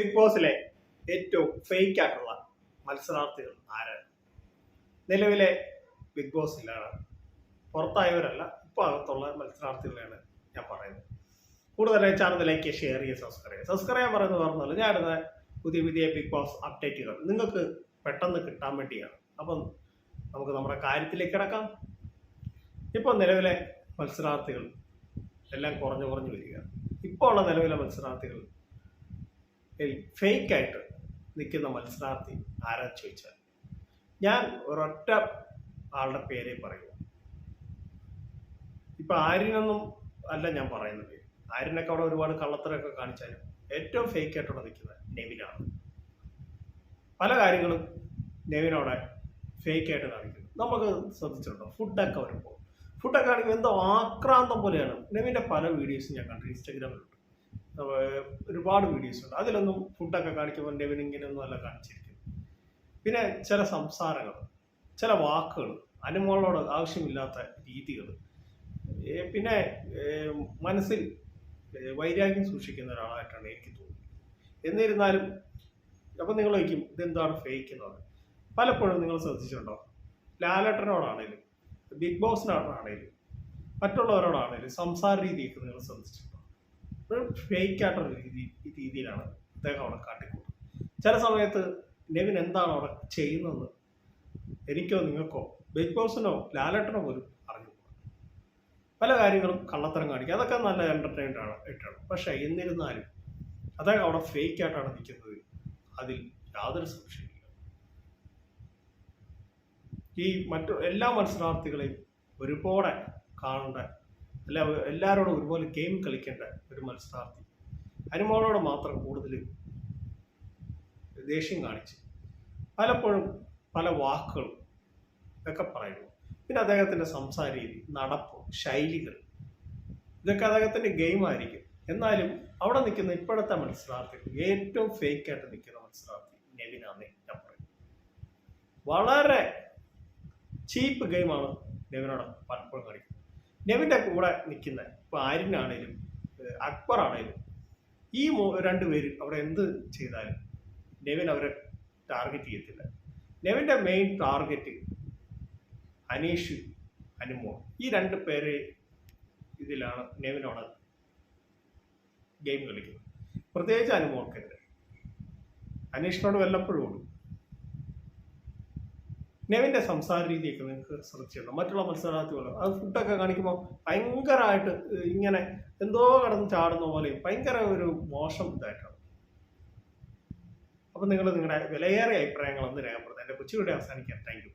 Big ബോസിലെ ഏറ്റവും fake ആയിട്ടുള്ള മത്സരാർത്ഥികൾ ആരാണ് നിലവിലെ ബിഗ് ബോസിലാണ് പുറത്തായവരല്ല ഇപ്പോൾ അകത്തുള്ള മത്സരാർത്ഥികളെയാണ് ഞാൻ പറയുന്നത്. കൂടുതലായി ചാനലിലേക്ക് ലൈക്ക് ഷെയർ ചെയ്യുക സബ്സ്ക്രൈബ് ചെയ്യുക സബ്സ്ക്രൈബ് ചെയ്യാൻ പറയുന്നത് പറഞ്ഞാൽ ഞാനിടുന്ന പുതിയ പുതിയ ബിഗ് ബോസ് അപ്ഡേറ്റുകൾ നിങ്ങൾക്ക് പെട്ടെന്ന് കിട്ടാൻ വേണ്ടിയാണ്. അപ്പം നമുക്ക് നമ്മുടെ കാര്യത്തിലേക്ക് കിടക്കാം. ഇപ്പോൾ നിലവിലെ മത്സരാർത്ഥികൾ എല്ലാം കുറഞ്ഞു കുറഞ്ഞു വരിക ഇപ്പോൾ ഉള്ള നിലവിലെ മത്സരാർത്ഥികൾ ഫേക്ക് ആയിട്ട് നിൽക്കുന്ന മത്സരാർത്ഥി ആരാ ചോദിച്ചാൽ ഞാൻ ഒരൊറ്റ ആളുടെ പേരെ പറയൂ. ഇപ്പൊ ആര്യനൊന്നും അല്ല ഞാൻ പറയുന്നത്. ആര്യനൊക്കെ അവിടെ ഒരുപാട് കള്ളത്തരമൊക്കെ കാണിച്ചാലും ഏറ്റവും ഫേക്ക് നിൽക്കുന്നത് നെവിനാണ്. പല കാര്യങ്ങളും നെവിനവിടെ ഫേക്ക് ആയിട്ട് കാണിക്കുന്നു. നമുക്ക് ശ്രദ്ധിച്ചിട്ടുണ്ടോ? ഫുഡൊക്കെ വരുമ്പോൾ. ഫുഡൊക്കെ കാണിക്കുമ്പോൾ എന്തോ ആക്രാന്തം പോലെയാണ്. നെവിന്റെ പല വീഡിയോസും ഞാൻ കണ്ടു. ഇൻസ്റ്റാഗ്രാമിലുണ്ട്. ഒരുപാട് വീഡിയോസ് ഉണ്ട്. അതിലൊന്നും ഫുഡൊക്കെ കാണിക്കുമ്പോൾ നെവിൻ ഇങ്ങനെയൊന്നും അല്ല കാണിച്ചിരിക്കുന്നത്. പിന്നെ ചില സംസാരങ്ങൾ ചില വാക്കുകൾ അനുമോളോട് ആവശ്യമില്ലാത്ത രീതികൾ പിന്നെ മനസ്സിൽ വൈരാഗ്യം സൂക്ഷിക്കുന്ന ഒരാളായിട്ടാണ് എനിക്ക് തോന്നുന്നത്. എന്നിരുന്നാലും അപ്പം നിങ്ങൾ ചോദിക്കും ഇതെന്താണ് ഫേക്കുന്നത് പലപ്പോഴും നിങ്ങൾ ശ്രദ്ധിച്ചിട്ടുണ്ടോ? ലാലേട്ടനോടാണേലും ബിഗ് ബോസിനോടാണേലും മറ്റുള്ളവരോടാണേലും സംസാര രീതിയൊക്കെ നിങ്ങൾ ശ്രദ്ധിച്ചിട്ടുണ്ടോ? ഫേക്ക് ആയിട്ടുള്ള രീതി രീതിയിലാണ് അദ്ദേഹം അവിടെ കാട്ടിക്കൂട്ടുന്നത്. ചില സമയത്ത് നെവിൻ എന്താണ് അവിടെ ചെയ്യുന്നതെന്ന് എനിക്കോ നിങ്ങൾക്കോ ബിഗ് ബോസിനോ ലാലേട്ടനോ പോലും അറിഞ്ഞുകൂടാ. പല കാര്യങ്ങളും കള്ളത്തരം കാണിക്കുക അതൊക്കെ നല്ല എന്റർടൈൻഡ് ആണ് ഇട്ടാണ് പക്ഷേ എന്നിരുന്നാലും അദ്ദേഹം അവിടെ ഫേക്ക് ആയിട്ടാണ് നിൽക്കുന്നത്. അതിൽ യാതൊരു സംശയമില്ല ഈ മറ്റു എല്ലാ മത്സരാർത്ഥികളെയും ഒരുപോലെ കാണേണ്ട എല്ലാ എല്ലാവരോടും ഒരുപോലെ ഗെയിം കളിക്കേണ്ട ഒരു മത്സരാർത്ഥി. അനുമോളോട് മാത്രം കൂടുതൽ ദേഷ്യം കാണിച്ച് പലപ്പോഴും പല വാക്കുകളും ഇതൊക്കെ പറയുന്നു. പിന്നെ അദ്ദേഹത്തിന്റെ സംസാര രീതി നടപ്പ് ശൈലികൾ ഇതൊക്കെ അദ്ദേഹത്തിന്റെ ഗെയിം ആയിരിക്കും. എന്നാലും അവിടെ നിൽക്കുന്ന ഇപ്പോഴത്തെ മത്സരാർത്ഥികൾ ഏറ്റവും ഫേക്കായിട്ട് നിൽക്കുന്ന മത്സരാർത്ഥി നെവിനാന്ന് ഞാൻ പറയും വളരെ ചീപ്പ് ഗെയിമാണ് നെവിനോട് പലപ്പോഴും കളിക്കുന്നത്. നെവിന്റെ കൂടെ നിൽക്കുന്ന ഇപ്പോൾ ആര്യനാണേലും അക്ബർ ആണേലും ഈ മൂ- രണ്ടുപേരും അവിടെ എന്ത് ചെയ്താലും നെവിൻ അവരെ ടാർഗറ്റ് ചെയ്യത്തില്ല. നെവിന്റെ മെയിൻ ടാർഗറ്റ് അനീഷ് അനുമോൾ ഈ രണ്ട് പേരെ ഇതിലാണ് നെവിനോട് ഗെയിം കളിക്കുന്നത്. പ്രത്യേകിച്ച് അനുമോൾക്കെതിരെ. അനീഷിനോട് വല്ലപ്പോഴും ഉള്ളൂ നെവിന്റെ സംസാര രീതിയൊക്കെ നിങ്ങൾക്ക് ശ്രദ്ധിച്ചിട്ടുണ്ടോ മറ്റുള്ള മത്സരാർത്ഥികൾ അത് ഫുഡൊക്കെ കാണിക്കുമ്പോൾ ഭയങ്കരമായിട്ട് ഇങ്ങനെ എന്തോ കടന്ന് ചാടുന്ന പോലെയും ഭയങ്കര ഒരു മോശം ഇതായിട്ടാണ്. അപ്പം നിങ്ങൾ നിങ്ങളുടെ വിലയേറിയ അഭിപ്രായങ്ങൾ ഒന്ന് രേഖപ്പെടുത്തുക എന്റെ കൊച്ചുകൂടെ അവസാനിക്കാൻ താങ്ക് യു